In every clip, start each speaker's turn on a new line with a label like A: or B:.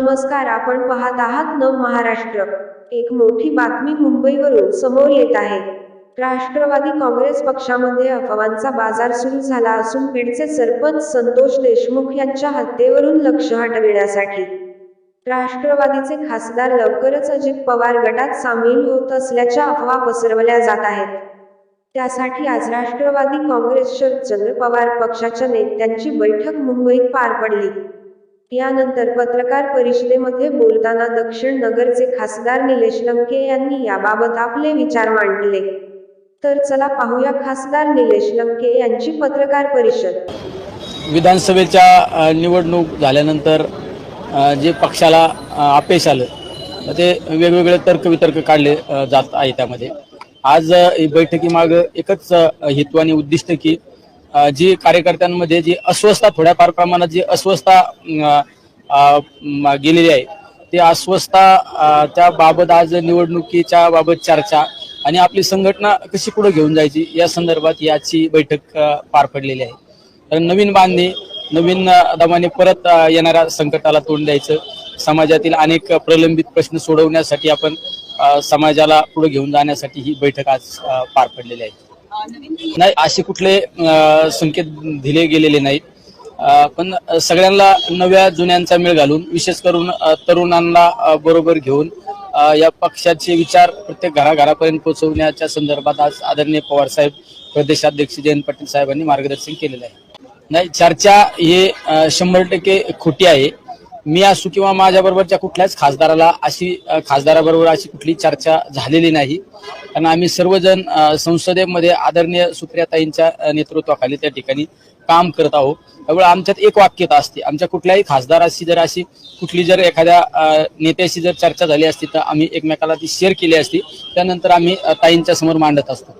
A: नमस्कार आपण पाहत आहात नव महाराष्ट्र. एक मोठी बातमी मुंबईवरून समोर येत आहे. राष्ट्रवादी काँग्रेस पक्षामध्ये अफवांचा बाजार सुरू झाला असून बीडचे सरपंच संतोष देशमुख यांच्या हत्येवरून लक्ष हटविण्यासाठी. राष्ट्रवादीचे खासदार लवकरच अजित पवार गटात सामील होत असल्याच्या अफवा पसरवल्या जात आहेत. त्यासाठी आज राष्ट्रवादी काँग्रेस शरदचंद्र पवार पक्षाच्या नेत्यांची बैठक मुंबईत पार पडली. यानंतर पत्रकार परिषदेमध्ये बोलताना दक्षिण नगरचे खासदार निलेश लंके यांनी याबाबत आपले विचार मांडले. तर चला पाहूया खासदार निलेश लंके यांची पत्रकार परिषद.
B: विधानसभेच्या निवडणूक झाल्यानंतर जे पक्षाला अपेश अपयश आलं ते वेगवेगळे तर्कवितर्क काढले जात आहे त्यामध्ये. आज बैठकीमाग एकच हितवाने हेतू आणि उद्दिष्ट की जी कार्यकर्त्यांमध्ये जी अस्वस्थता थोड्याफार प्रमाणात जी अस्वस्थता गेलेली आहे ती अस्वस्थता त्या बाबत आज निवडणुकीच्या बाबत चर्चा आणि आपली संघटना कशी पुढे घेऊन जायची या संदर्भात याची बैठक पार पडलेली आहे. तर नवीन बांधणी नवीन दमाने परत येणाऱ्या संकटाला तोंड द्यायचं समाजातील अनेक प्रलंबित प्रश्न सोडवण्यासाठी आपण समाजाला पुढे घेऊन जाण्यासाठी ही बैठक आज पार पडलेली आहे. नाही असे कुठले संकेत दिले गेलेले नाहीत. पण सगळ्यांना नव्या जुन्यांचा मेळ घालून विशेष करून तरुणांना बरोबर घेऊन या पक्षाचे विचार प्रत्येक घराघरापर्यंत पोहोचवण्याच्या संदर्भात आज आदरणीय पवार साहेब प्रदेशाध्यक्ष जयंत पाटील साहेबांनी मार्गदर्शन केलेलं आहे. नाही चर्चा हे शंभर टक्के खोटी आहे. मी असू किंवा माझ्याबरोबरच्या कुठल्याच खासदाराला अशी खासदाराबरोबर अशी कुठली चर्चा झालेली नाही. कारण आम्ही सर्वजण संसदेमध्ये आदरणीय सुप्रियाताईंच्या नेतृत्वाखाली त्या ठिकाणी काम करत आहोत. त्यामुळे आमच्यात एक वाक्यता असते. आमच्या कुठल्याही खासदाराशी जर अशी कुठली जर एखाद्या नेत्याशी जर चर्चा झाली असती तर आम्ही एकमेकाला ती शेअर केली असती. त्यानंतर आम्ही ताईंच्या समोर मांडत असतो.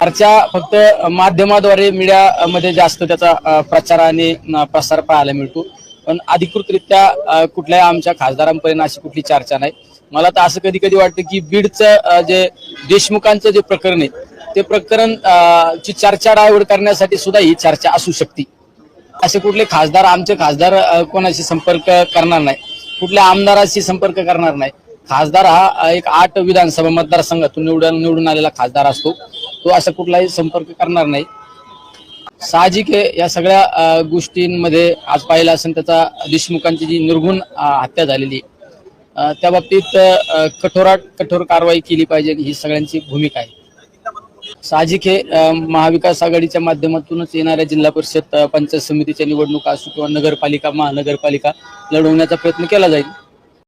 B: चर्चा फक्त माध्यमाद्वारे मीडियामध्ये जास्त त्याचा प्रचार आणि प्रसार पाहायला मिळतो. पण अधिकृतरित्या कुठल्याही आमच्या खासदारांपर्यंत अशी कुठली चर्चा नाही. मला तर असं कधी कधी वाटतं की बीडचं जे देशमुखांचं जे प्रकरण आहे ते प्रकरण ची चर्चा डायवर्ट करण्यासाठी सुद्धा ही चर्चा असू शकते. असे कुठले खासदार आमचे खासदार कोणाशी संपर्क करणार नाही. कुठल्या आमदाराशी संपर्क करणार नाही. खासदार हा एक आठ विधानसभा मतदारसंघातून निवडून निवडून आलेला खासदार असतो. तो असा कुठलाही संपर्क करणार नाही. साहजिक आहे. या सगळ्या गोष्टींमध्ये आज पाहिलं असेल त्याचा देशमुखांची जी निर्गुण हत्या झालेली त्या बाबतीत कठोरात कठोर कारवाई केली पाहिजे ही सगळ्यांची भूमिका आहे. साहजिक हे महाविकास आघाडीच्या माध्यमातूनच येणाऱ्या जिल्हा परिषद पंचायत समितीच्या निवडणुका असो किंवा नगरपालिका महानगरपालिका लढवण्याचा प्रयत्न केला जाईल.